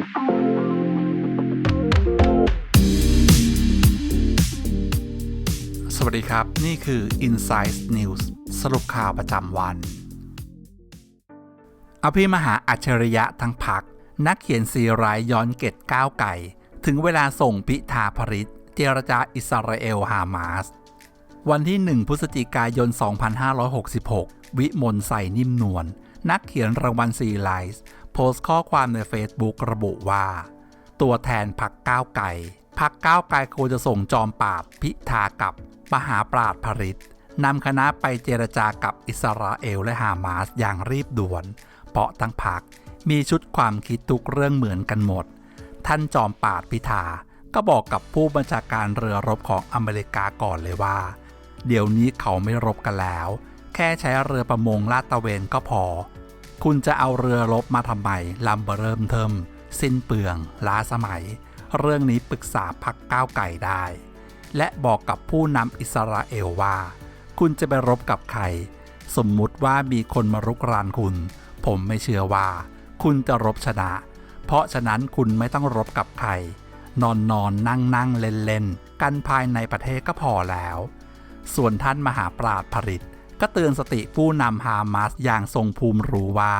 สวัสดีครับ นี่คือ Inside News สรุปข่าวประจำวัน อภิมหาอัจฉริยะทั้งพัก นักเขียนสีรายย้อนเกตก้าวไก่ ถึงเวลาส่งพิธาภริตเจรจาอิสราเอลฮามาสวันที่ 1 พฤศจิกายน 2566 วิมลใส่นิ่มนวล นักเขียนรางวัลซีไลส์ พสต์ข้อความใน Facebook ระบุว่า ตัวแทนพักก้าวไก่พักก้าวไก่ควรจะส่งจอมปราบพิธากับมหาปราดผริตนำคณะไปเจรจากับอิสราเอลและฮามาสอย่างรีบด่วน เพราะทั้งพักมีชุดความคิดทุกเรื่องเหมือนกันหมด ท่านจอมปราดพิธาก็บอกกับผู้บัญชาการเรือรบของอเมริกาก่อนเลยว่า เดี๋ยวนี้เขาไม่รบกันแล้ว แค่ใช้เรือประมงลาดตระเวนก็พอ คุณจะเอาเรือรบมาทำไมลำเบเริ่มเทิม สิ้นเปลือง ล้าสมัย เรื่องนี้ปรึกษาพักก้าวไก่ได้ และบอกกับผู้นำอิสราเอลว่า คุณจะไปรบกับใคร สมมุติว่ามีคนมารุกรานคุณ ผมไม่เชื่อว่า คุณจะรบชนะ เพราะฉะนั้นคุณไม่ต้องรบกับใคร นอนนอนนั่งนั่งเล่นเล่นกันภายในประเทศก็พอแล้ว ส่วนท่านมหาปราดผริต ก็เตือนสติผู้นำฮามาสอย่างทรงภูมิรู้ว่า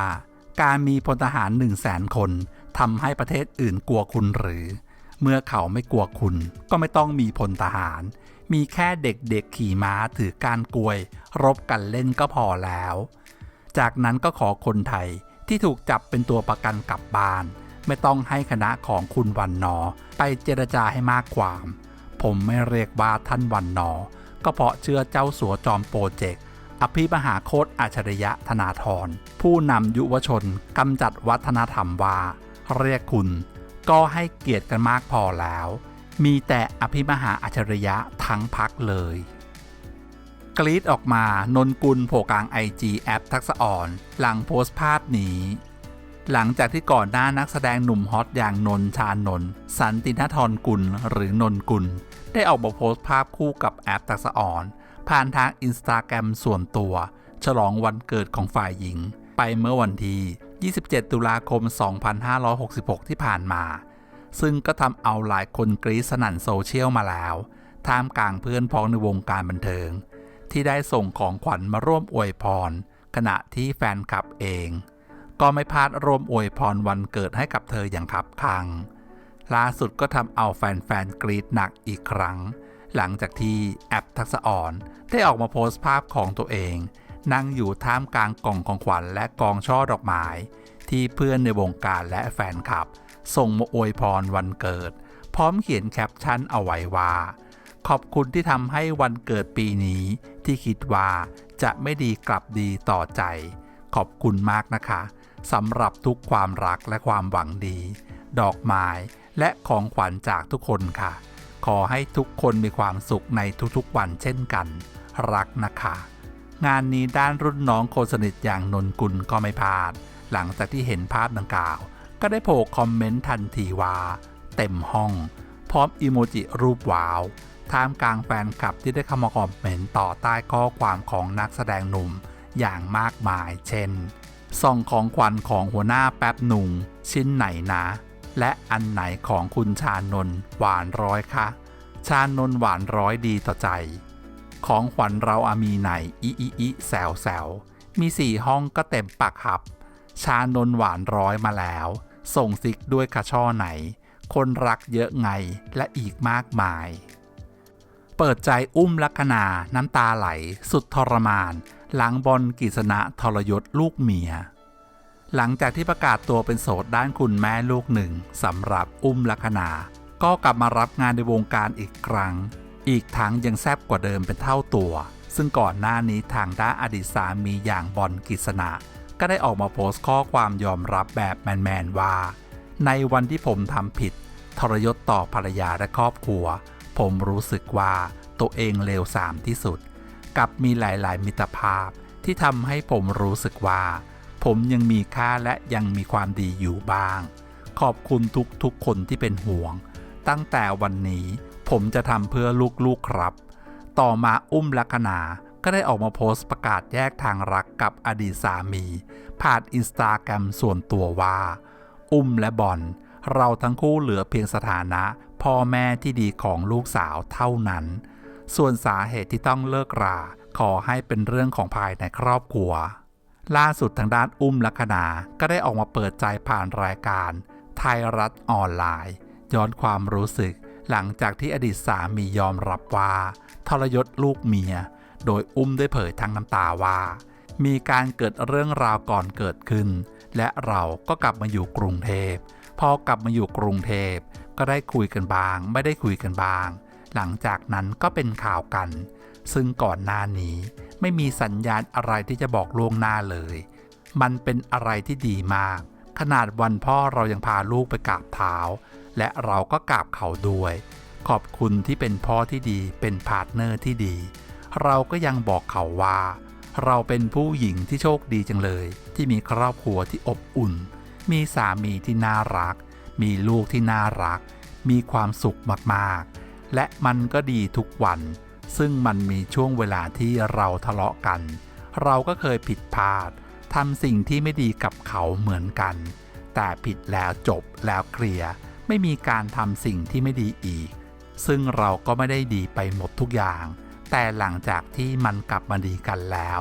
การมีพลทหารหนึ่งแสนคนทำให้ประเทศอื่นกลัวคุณหรือ เมื่อเขาไม่กลัวคุณก็ไม่ต้องมีพลทหาร มีแค่เด็กๆขี่ม้าถือการกลวย รบกันเล่นก็พอแล้ว จากนั้นก็ขอคนไทยที่ถูกจับเป็นตัวประกันกลับบ้าน ไม่ต้องให้คณะของคุณวันนอ ไปเจรจาให้มากความ ผมไม่เรียกว่าท่านวันนอ ก็เพราะเชื่อเจ้าสัวจอมโปรเจกต์ อภิมหาโคตอัจฉริยะธนาธรผู้นำยุวชนกำจัดวัฒนธรรมว่า เรียกคุณ ก็ให้เกียรติกันมากพอแล้ว มีแต่อภิมหาอัจฉริยะทั้งพักเลย กรีดออกมานนกุลโผกลางไอจีแอปทักษอ่อน หลังโพสต์ภาพนี้ หลังจากที่ก่อนหน้านักแสดงหนุ่มฮอตอย่างนนชานนสันตินทรกุลหรือนนกุลได้ออกมาโพสต์ภาพคู่กับแอปทักษอ่อน ผ่านทางอินสตาแกรมส่วนตัว ฉลองวันเกิดของฝ่ายหญิง ไปเมื่อวันที่ 27 ตุลาคม 2566 ที่ผ่านมา ซึ่งก็ทำเอาหลายคนกรี๊ดสนั่นโซเชียลมาแล้ว ท่ามกลางเพื่อนพ้องในวงการบันเทิง ที่ได้ส่งของขวัญมาร่วมอวยพร ขณะที่แฟนคลับเอง ก็ไม่พลาดร่วมอวยพรวันเกิดให้กับเธออย่างคับคังล่าสุดก็ทำเอาแฟนๆกรี๊ดหนักอีกครั้ง หลังจากที่แอปทักษะอ่อนได้ออกมาโพสต์ภาพของตัวเอง นั่งอยู่ท่ามกลางกล่องของขวัญและกองช่อดอกไม้ที่เพื่อนในวงการและแฟนคลับ ส่งมาอวยพรวันเกิด พร้อมเขียนแคปชั่นเอาไว้ว่า ขอบคุณที่ทำให้วันเกิดปีนี้ ที่คิดว่าจะไม่ดีกลับดีต่อใจ ขอบคุณมากนะคะสำหรับทุกความรักและความหวังดี ดอกไม้และของขวัญจากทุกคนค่ะ ขอให้ทุกคนมีความสุขในทุกๆวันเช่นกัน รักนะคะ งานนี้ด้านรุ่นน้องคนสนิทอย่างนนกุลก็ไม่พลาด หลังจากที่เห็นภาพดังกล่าว ก็ได้โผล่คอมเมนต์ทันทีว่า เต็มห้อง พร้อมอีโมจิรูปว้าวท่ามกลางแฟนคลับที่ได้เข้ามาคอมเมนต์ต่อใต้ข้อความของนักแสดงหนุ่มอย่างมากมาย เช่น ส่องของขวัญของหัวหน้าแป๊บหนุ่งชิ้นไหนนะ และอันไหนของคุณชานนท์หวานร้อยคะชานนท์หวานร้อยดีต่อใจ ของขวัญเราอามีไหนอีอีอีแซวแซวมีสี่ห้องก็เต็มปักครับ ชานนท์หวานร้อยมาแล้ว ส่งซิกด้วยกระช่อไหน คนรักเยอะไงและอีกมากมาย เปิดใจอุ้มลัคนาน้ำตาไหล สุดทรมาน หลังบอลกิษณะทรยศลูกเมีย หลังจากที่ประกาศตัวเป็นโสดด้านคุณแม่ลูกหนึ่งสำหรับอุ้มลัคนา ก็กลับมารับงานในวงการอีกครั้ง อีกทั้งยังแซบกว่าเดิมเป็นเท่าตัว ซึ่งก่อนหน้านี้ทางด้านอดีตสามีอย่างบอลกิษณะก็ได้ออกมาโพสต์ข้อความยอมรับแบบแมนๆว่า ในวันที่ผมทำผิด ทรยศต่อภรรยาและครอบครัว ผมรู้สึกว่าตัวเองเลวสามที่สุด กับมีหลายๆ มิตรภาพที่ทำให้ผมรู้สึกว่า ผมยังมีค่าและยังมีความดีอยู่บ้าง ขอบคุณทุกๆคนที่เป็นห่วง ตั้งแต่วันนี้ผมจะทำเพื่อลูกๆครับ ต่อมาอุ้มลัคนาก็ได้ออกมาโพสต์ประกาศแยกทางรักกับอดีตสามี ผ่านอินสตาแกรมส่วนตัวว่า อุ้มและบอลเราทั้งคู่เหลือเพียงสถานะ พ่อแม่ที่ดีของลูกสาวเท่านั้น ส่วนสาเหตุที่ต้องเลิกรา ขอให้เป็นเรื่องของภายในครอบครัว ล่าสุดทางด้านอุ้มลักษณาก็ได้ออกมาเปิดใจผ่านรายการ ไทยรัฐออนไลน์ ย้อนความรู้สึก หลังจากที่อดีตสามียอมรับว่า ทรยศลูกเมีย โดยอุ้มได้เผยทั้งน้ำตาว่า มีการเกิดเรื่องราวก่อนเกิดขึ้น และเราก็กลับมาอยู่กรุงเทพพอกลับมาอยู่กรุงเทพก็ได้คุยกันบาง ไม่ได้คุยกันบาง หลังจากนั้นก็เป็นข่าวกัน ซึ่งก่อนหน้านี้ไม่มีสัญญาณอะไรที่จะบอกล่วงหน้าเลย มันเป็นอะไรที่ดีมาก ขนาดวันพ่อเรายังพาลูกไปกราบเท้า และเราก็กราบเขาด้วย ขอบคุณที่เป็นพ่อที่ดีเป็นพาร์ทเนอร์ที่ดี เราก็ยังบอกเขาว่า เราเป็นผู้หญิงที่โชคดีจังเลย ที่มีครอบครัวที่อบอุ่น มีสามีที่น่ารัก มีลูกที่น่ารัก มีความสุขมากๆ และมันก็ดีทุกวัน ซึ่งมันมีช่วงเวลาที่เราทะเลาะกัน เราก็เคยผิดพลาดทำสิ่งที่ไม่ดีกับเขาเหมือนกัน แต่ผิดแล้วจบแล้วเคลียร์ไม่มีการทำสิ่งที่ไม่ดีอีก ซึ่งเราก็ไม่ได้ดีไปหมดทุกอย่าง แต่หลังจากที่มันกลับมาดีกันแล้ว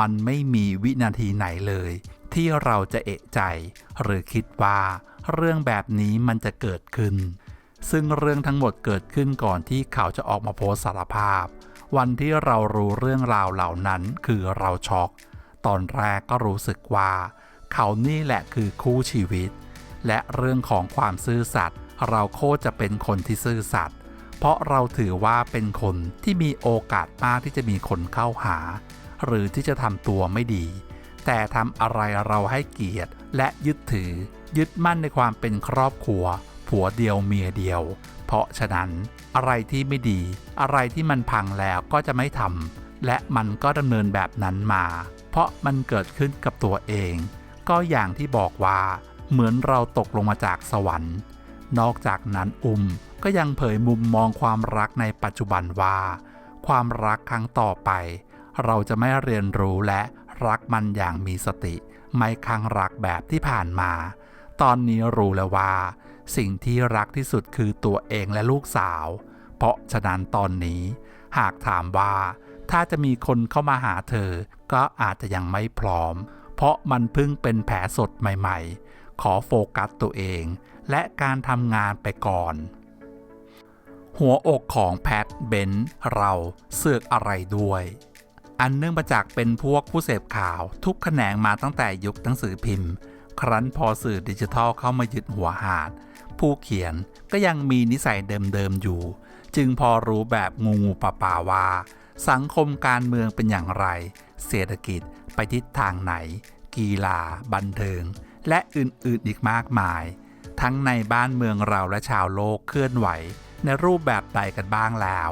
มันไม่มีวินาทีไหนเลย ที่เราจะเอะใจ หรือคิดว่า เรื่องแบบนี้มันจะเกิดขึ้น ซึ่งเรื่องทั้งหมดเกิดขึ้นก่อนที่เขาจะออกมาโพสสารภาพ วันที่เรารู้เรื่องราวเหล่านั้นคือเราช็อก ตอนแรกก็รู้สึกว่า เขานี่แหละคือคู่ชีวิต และเรื่องของความซื่อสัตย์เราโคตรจะเป็นคนที่ซื่อสัตย์เพราะเราถือว่าเป็นคนที่มีโอกาสมากที่จะมีคนเข้าหา หรือที่จะทำตัวไม่ดี แต่ทำอะไรเราให้เกียรติและยึดถือ ยึดมั่นในความเป็นครอบครัว ผัวเดียวเมียเดียว เพราะฉะนั้นอะไรที่ไม่ดี อะไรที่มันพังแล้วก็จะไม่ทำและมันก็ดำเนินแบบนั้นมา เพราะมันเกิดขึ้นกับตัวเอง ก็อย่างที่บอกว่า เหมือนเราตกลงมาจากสวรรค์ นอกจากนั้นอุ้มก็ยังเผยมุมมองความรักในปัจจุบันว่า ความรักครั้งต่อไป เราจะไม่เรียนรู้และรักมันอย่างมีสติ ไม่ครั้งรักแบบที่ผ่านมา ตอนนี้รู้แล้วว่า สิ่งที่รักที่สุดคือตัวเองและลูกสาว เพราะฉะนั้นตอนนี้ หากถามว่า ถ้าจะมีคนเข้ามาหาเธอ ก็อาจจะยังไม่พร้อม เพราะมันเพิ่งเป็นแผลสดใหม่ ๆ ขอโฟกัสตัวเอง และการทำงานไปก่อน หัวอกของแพทเบนเราเสือกอะไรด้วยอันเนื่องมาจากเป็นพวกผู้เสพข่าวทุกแขนงมาตั้งแต่ยุคหนังสือพิมพ์ ครั้นพอสื่อดิจิทัลเข้ามายึดหัวหาด ผู้เขียนก็ยังมีนิสัยเดิมๆอยู่ จึงพอรู้แบบงูงูป่าป่าว่า สังคมการเมืองเป็นอย่างไร เศรษฐกิจไปทิศทางไหน กีฬา บันเทิง และอื่นๆอีกมากมาย ทั้งในบ้านเมืองเราและชาวโลกเคลื่อนไหว ในรูปแบบใดกันบ้างแล้ว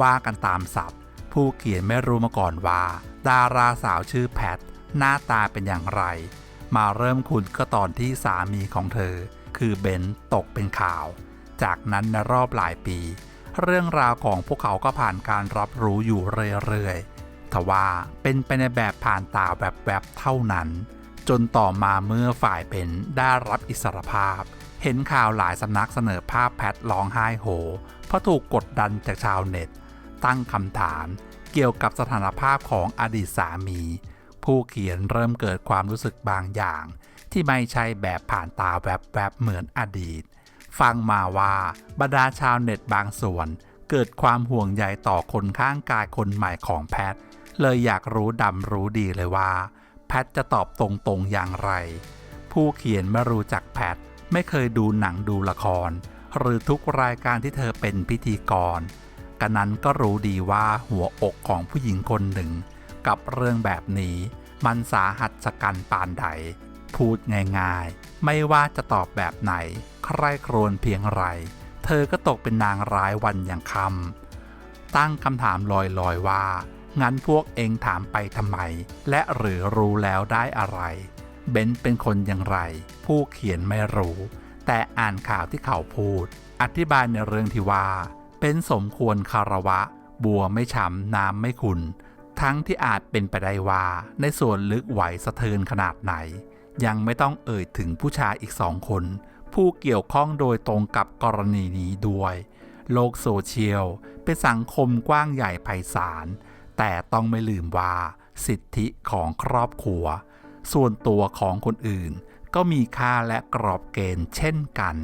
ว่ากันตามศัพท์ ผู้เขียนไม่รู้มาก่อนว่า ดาราสาวชื่อแพทหน้าตาเป็นอย่างไร มาเริ่มคุณก็ตอนที่สามีของเธอ คือเบนซ์ตกเป็นข่าว จากนั้นในรอบหลายปี เรื่องราวของพวกเขาก็ผ่านการรับรู้อยู่เรื่อยๆทว่าเป็นไปในแบบผ่านตาแวบๆเท่านั้น จนต่อมาเมื่อฝ่ายเบนซ์ได้รับอิสรภาพ เห็นข่าวหลายสำนักเสนอภาพแพทร้องไห้โหเพราะถูกกดดันจากชาวเน็ต ตั้งคำถามเกี่ยวกับสถานภาพของอดีตสามี ผู้เขียนเริ่มเกิดความรู้สึกบางอย่าง ที่ไม่ใช่แบบผ่านตาแวบๆเหมือนอดีต ฟังมาว่าบรรดาชาวเน็ตบางส่วน เกิดความห่วงใยต่อคนข้างกายคนใหม่ของแพท เลยอยากรู้ดำรู้ดีเลยว่า แพทจะตอบตรงๆอย่างไร ผู้เขียนไม่รู้จักแพท ไม่เคยดูหนังดูละคร หรือทุกรายการที่เธอเป็นพิธีกรกันนั้นก็รู้ดีว่าหัวอกของผู้หญิงคนหนึ่ง กับเรื่องแบบนี้มันสาหัสสกันปานใด พูดง่ายๆ ไม่ว่าจะตอบแบบไหน ใครครวญเพียงไร เธอก็ตกเป็นนางร้ายวันอย่างคำ ตั้งคำถามลอยๆว่า งั้นพวกเองถามไปทำไม และหรือรู้แล้วได้อะไร เบนเป็นคนอย่างไร ผู้เขียนไม่รู้ แต่อ่านข่าวที่เขาพูด อธิบายในเรื่องที่ว่า เป็นสมควรคารวะ บัวไม่ช้ำน้ำไม่ขุนทั้งที่อาจเป็นไปได้ว่าในส่วนลึกไหวสะเทือนขนาดไหน ยังไม่ต้องเอ่ยถึงผู้ชายอีกสองคน ผู้เกี่ยวข้องโดยตรงกับกรณีนี้ด้วย โลกโซเชียล เป็นสังคมกว้างใหญ่ไพศาล แต่ต้องไม่ลืมว่าสิทธิของครอบครัว ส่วนตัวของคนอื่น ก็มีค่าและกรอบเกณฑ์เช่นกัน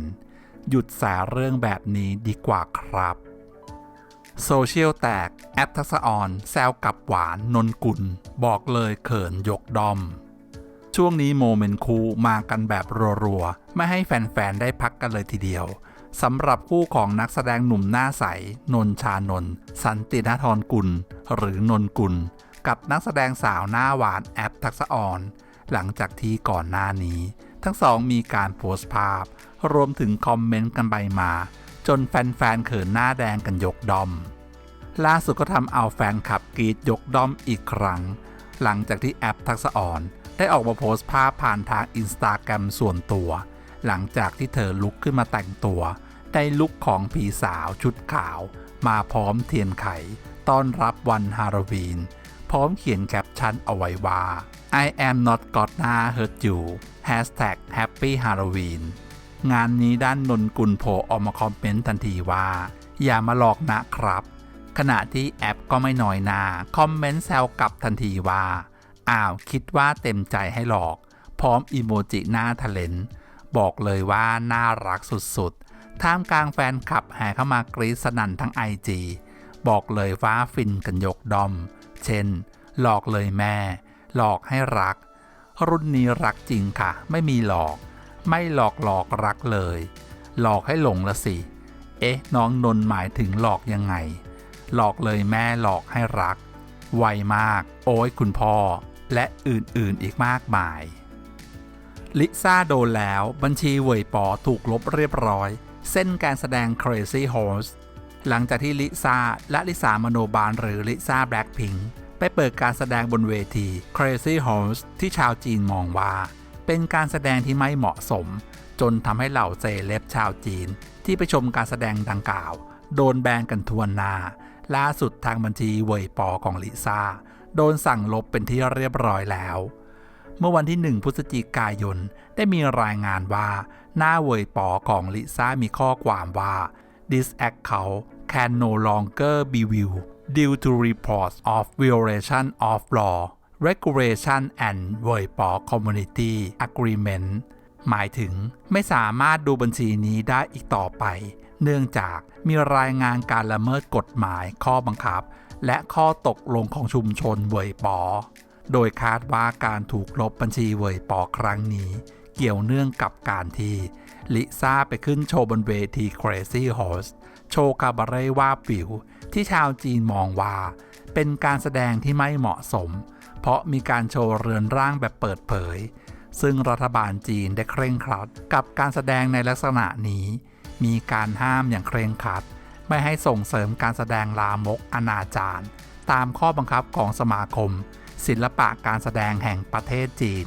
หยุดแสเรื่องแบบนี้ดีกว่าครับโซเชียลแตก แอปทักษออน แซวกับหวานนนกุล บอกเลยเขินยกดอม ช่วงนี้โมเมนต์คูลมากันแบบรัวๆ ไม่ให้แฟน ๆ ได้พักกันเลยทีเดียวสำหรับคู่ของนักแสดงหนุ่มหน้าใส นนชานนท์สันตินทรกุล หรือนนกุล กับนักแสดงสาวหน้าหวานแอปทักษออน หลังจากที่ก่อนหน้านี้ ทั้งสองมีการโพสต์ภาพ รวมถึงคอมเมนต์กันไปมา จนแฟน ๆ เขินหน้าแดงกันยกดอม ล่าสุดก็ทำเอาแฟนคลับกรีดยกดอมอีกครั้ง หลังจากที่แอปทักษออน ได้ออกมาโพสต์ภาพผ่านทางอินสตาแกรมส่วนตัว หลังจากที่เธอลุกขึ้นมาแต่งตัวในลุคของผีสาวชุดขาว มาพร้อมเทียนไข ต้อนรับวันฮาโลวีน พร้อมเขียนแคปชั่นเอาไว้ว่า I am not gonna hurt you hashtag happy halloween งานนี้ด้านนนกุลโผออกมาคอมเมนต์ทันทีว่า อย่ามาหลอกนะครับ ขณะที่แอปก็ไม่น้อยหนาคอมเมนต์แซวกลับทันทีว่า อ้าวคิดว่าเต็มใจให้หลอก พร้อมอีโมจิหน้าทะเลนบอกเลยว่าน่ารักสุดๆ ท่ามกลางแฟนคลับแห่เข้ามากรีดสนั่นทั้งไอจีบอกเลยว่าฟินกันยกดอม เช่น หลอกเลยแม่ หลอกให้รัก รุ่นนี้รักจริงค่ะ ไม่มีหลอก ไม่หลอกหลอกรักเลย หลอกให้หลงละสิ เอ๊ะ น้องนนหมายถึงหลอกยังไง หลอกเลยแม่หลอกให้รัก ไวมาก โอ้ยคุณพ่อ และอื่นๆอีกมากมาย ลิซ่าโดนแล้วบัญชีเว่ยปอถูกลบเรียบร้อย เส้นการแสดง Crazy Horse หลังจากที่ลิซ่าและลิสามโนบาลหรือลิซ่าแบล็คพิงไปเปิดการแสดงบนเวที Crazy Horse ที่ชาวจีนมองว่า เป็นการแสดงที่ไม่เหมาะสม จนทำให้เหล่าเซเลบชาวจีน ที่ไปชมการแสดงดังกล่าว โดนแบนกันทวนนา ล่าสุดทางบัญชีเว่ยปอของลิซ่า โดนสั่งลบเป็นที่เรียบร้อยแล้ว เมื่อวันที่ 1 พฤศจิกายน ได้มีรายงานว่าหน้าเวยปอของลิซ่ามีข้อความว่า this account can no longer be viewed due to reports of violation of law regulation and เว่ยปอ community agreement หมายถึงไม่สามารถดูบัญชีนี้ได้อีกต่อไป เนื่องจากมีรายงานการละเมิดกฎหมายข้อบังคับ และข้อตกลงของชุมชนเว่ยปอ โดยคาดว่าการถูกลบบัญชีเว่ยปอครั้งนี้ เกี่ยวเนื่องกับการที่ลิซ่าไปขึ้นโชว์บนเวที Crazy Horse โชว์คาบาเร่ว่าปิว ที่ชาวจีนมองว่า เป็นการแสดงที่ไม่เหมาะสม เพราะมีการโชว์เรือนร่างแบบเปิดเผย ซึ่งรัฐบาลจีนได้เคร่งครัด กับการแสดงในลักษณะนี้ มีการห้ามอย่างเคร่งครัด ไม่ให้ส่งเสริมการแสดงลามกอนาจารตามข้อบังคับของสมาคม ศิลปะการแสดงแห่งประเทศจีน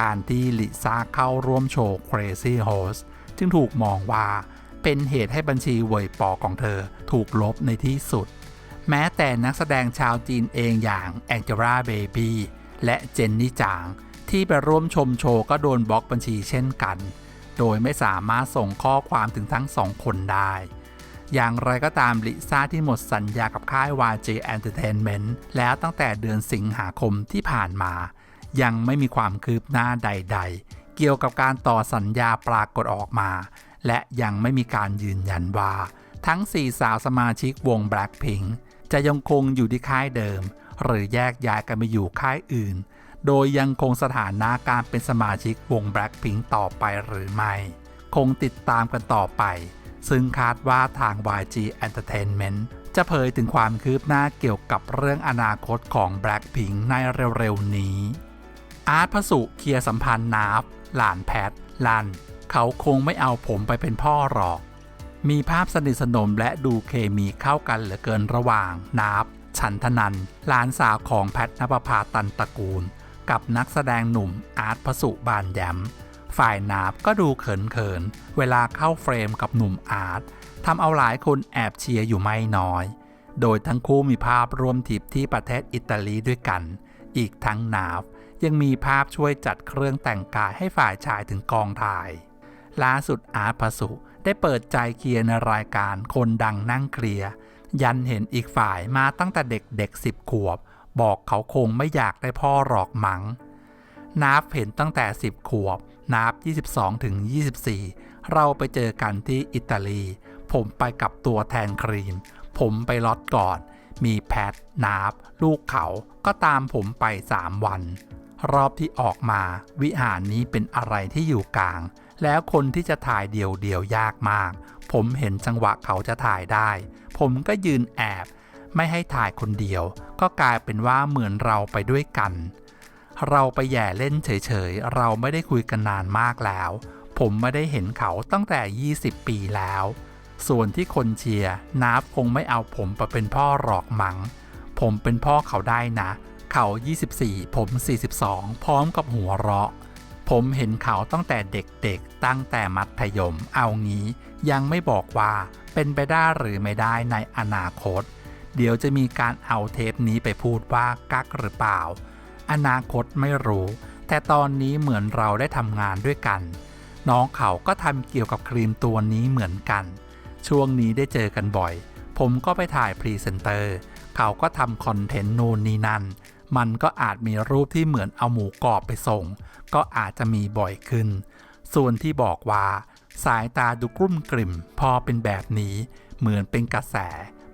การที่ลิซ่าเข้าร่วมโชว์ Crazy Horse จึงถูกมองว่าเป็นเหตุให้บัญชีเว่ยปอของเธอถูกลบในที่สุด แม้แต่นักแสดงชาวจีนเองอย่างแองเจล่าเบบี้และเจนนี่จาง ที่ไปร่วมชมโชว์ก็โดนบล็อกบัญชีเช่นกัน โดยไม่สามารถส่งข้อความถึงทั้งสองคนได้ อย่างไรก็ตามลิซ่าที่หมดสัญญากับค่าย YG Entertainment แล้วตั้งแต่เดือนสิงหาคมที่ผ่านมา ยังไม่มีความคืบหน้าใด ๆ เกี่ยวกับการต่อสัญญาปรากฏออกมา และยังไม่มีการยืนยันว่า ทั้ง 4 สาวสมาชิกวง Blackpink จะยังคงอยู่ที่ค่ายเดิม หรือแยกย้ายกันไปอยู่ค่ายอื่น โดยยังคงสถานะการเป็นสมาชิกวง Blackpink ต่อไปหรือไม่ คงติดตามกันต่อไป ซึ่งคาดว่าทาง YG Entertainment จะเผยถึงความคืบหน้าเกี่ยวกับเรื่องอนาคตของ Blackpink ในเร็วๆ นี้ อาร์ตพสุเคลียร์สัมพันธ์นาฟ หลานแพท ลัน เขาคงไม่เอาผมไปเป็นพ่อหรอก มีภาพสนิทสนมและดูเคมีเข้ากันเหลือเกินระหว่างนาฟฉันทนันหลานสาวของแพทนภพาตันตระกูล กับนักแสดงหนุ่มอาร์ตพสุบานแยม ฝ่ายนาบก็ดูเขินๆ เวลาเข้าเฟรมกับหนุ่มอาร์ตทำเอาหลายคนแอบเชียร์อยู่ไม่น้อย โดยทั้งคู่มีภาพร่วมทริปที่ประเทศอิตาลีด้วยกัน อีกทั้งนาฟยังมีภาพช่วยจัดเครื่องแต่งกายให้ฝ่ายชายถึงกองถ่าย ล่าสุดอาร์ตพระสุได้เปิดใจเคลียร์ในรายการคนดังนั่งเคลียร์ยันเห็นอีกฝ่ายมาตั้งแต่เด็กเด็กสิบขวบ บอกเขาคงไม่อยากได้พ่อหรอกมัง้งนับเห็นตั้งแต่10ขวบ นับ 22 ถึง 24 เราไปเจอกันที่อิตาลี ผมไปกับตัวแทนครีมผมไปล็อตก่อน มีแพทนาบ ลูกเขาก็ตามผมไป 3 วัน รอบที่ออกมาวิหารนี้เป็นอะไรที่อยู่กลาง แล้วคนที่จะถ่ายเดี่ยวเดียวยากมาก ผมเห็นจังหวะเขาจะถ่ายได้ ผมก็ยืนแอบ ไม่ให้ถ่ายคนเดียว ก็กลายเป็นว่าเหมือนเราไปด้วยกัน เราไปแย่เล่นเฉยๆ เราไม่ได้คุยกันนานมากแล้ว ผมไม่ได้เห็นเขาตั้งแต่ 20 ปีแล้ว ส่วนที่คนเชียร์นับคงไม่เอาผมไปเป็นพ่อหรอกมัง้ง ผมเป็นพ่อเขาได้นะ เขา 24 ผม 42 พร้อมกับหัวเราะ ผมเห็นเขาตั้งแต่เด็กๆ ตั้งแต่มัธยม เอางี้ ยังไม่บอกว่าเป็นไปได้หรือไม่ได้ในอนาคต เดี๋ยวจะมีการเอาเทปนี้ไปพูดว่ากักหรือเปล่า อนาคตไม่รู้ แต่ตอนนี้เหมือนเราได้ทำงานด้วยกัน น้องเขาก็ทำเกี่ยวกับครีมตัวนี้เหมือนกัน ช่วงนี้ได้เจอกันบ่อย ผมก็ไปถ่ายพรีเซนเตอร์ เขาก็ทำคอนเทนต์โน่นนี่นั่น มันก็อาจมีรูปที่เหมือนเอาหมูกรอบไปส่ง ก็อาจจะมีบ่อยขึ้น ส่วนที่บอกว่า สายตาดูกลุ้มกลิ่ม พอเป็นแบบนี้ เหมือนเป็นกระแส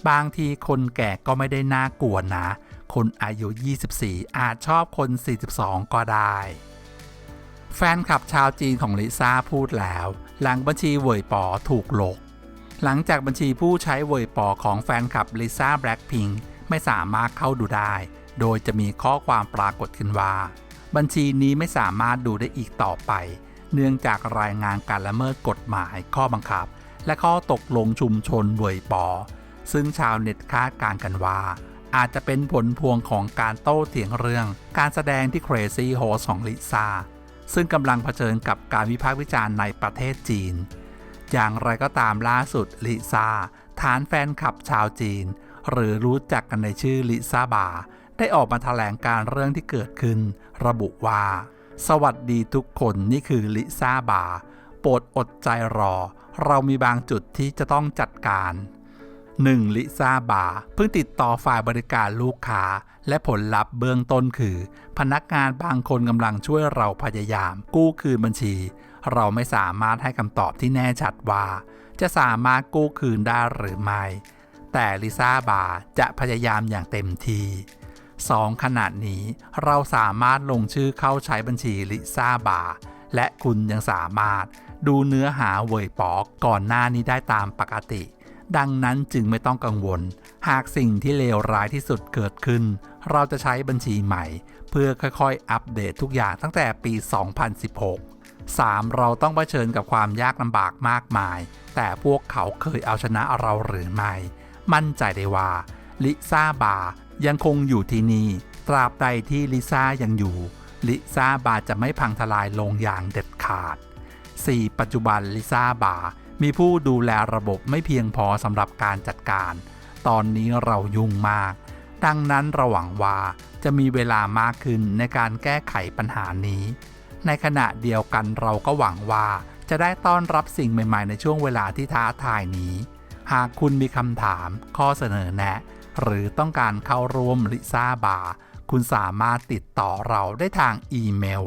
บางทีคนแก่ก็ไม่ได้น่ากลัวนะ คนอายุ 24 อาจชอบคน 42 ก็ได้ แฟนคลับชาวจีนของลิซ่าพูดแล้ว หลังบัญชีเวยปอถูกลก หลังจากบัญชีผู้ใช้เวยปอของแฟนคลับลิซ่าแบล็ k พิงไม่สามารถเข้าดูได้ โดยจะมีข้อความปรากฏขึ้นว่า บัญชีนี้ไม่สามารถดูได้อีกต่อไป เนื่องจากรายงานการละเมิดกฎหมายข้อบังคับ และข้อตกลงชุมชนเวยปอ ซึ่งชาวเน็ตคาดการกันว่า อาจจะเป็นผลพวงของการโต้เถียงเรื่อง การแสดงที่ Crazy Horse ของลิซ่าซึ่งกำลังเผชิญกับการวิพากษ์วิจารณ์ในประเทศจีน อย่างไรก็ตามล่าสุดลิซ่าฐานแฟนคลับชาวจีน หรือรู้จักกันในชื่อลิซ่าบา ได้ออกมาแถลงการเรื่องที่เกิดขึ้น ระบุว่า สวัสดีทุกคนนี่คือลิซ่าบา โปรดอดใจรอ เรามีบางจุดที่จะต้องจัดการ 1. ลิซาบาเพิ่งติดต่อฝ่ายบริการลูกค้า และผลลัพธ์เบื้องต้นคือ พนักงานบางคนกำลังช่วยเราพยายาม กู้คืนบัญชี เราไม่สามารถให้คำตอบที่แน่ชัดว่า จะสามารถกู้คืนได้หรือไม่ แต่ลิซาบาจะพยายามอย่างเต็มที่ 2. ขนาดนี้เราสามารถลงชื่อเข้าใช้บัญชีลิซาบาและคุณยังสามารถดูเนื้อหาเวยปอกก่อนหน้านี้ได้ตามปกติ ดังนั้นจึงไม่ต้องกังวล หากสิ่งที่เลวร้ายที่สุดเกิดขึ้น เราจะใช้บัญชีใหม่ เพื่อค่อยๆ อัปเดตทุกอย่างตั้งแต่ปี 2016 3. เราต้องเผชิญกับความยากลำบากมากมาย แต่พวกเขาเคยเอาชนะเราหรือไม่ มั่นใจได้ว่า ลิซ่าบายังคงอยู่ที่นี่ ตราบใดที่ลิซ่ายังอยู่ ลิซ่าบาจะไม่พังทลายลงอย่างเด็ดขาด 4. ปัจจุบันลิซ่าบา มีผู้ดูแลระบบไม่เพียงพอสำหรับการจัดการ ตอนนี้เรายุ่งมาก ดังนั้นระหวังว่าจะมีเวลามากขึ้นในการแก้ไขปัญหานี้ ในขณะเดียวกันเราก็หวังว่าจะได้ต้อนรับสิ่งใหม่ ๆ ในช่วงเวลาที่ท้าทายนี้ หากคุณมีคำถาม ข้อเสนอแนะ หรือต้องการเข้าร่วมลิซ่าบาคุณสามารถติดต่อเราได้ทางอีเมล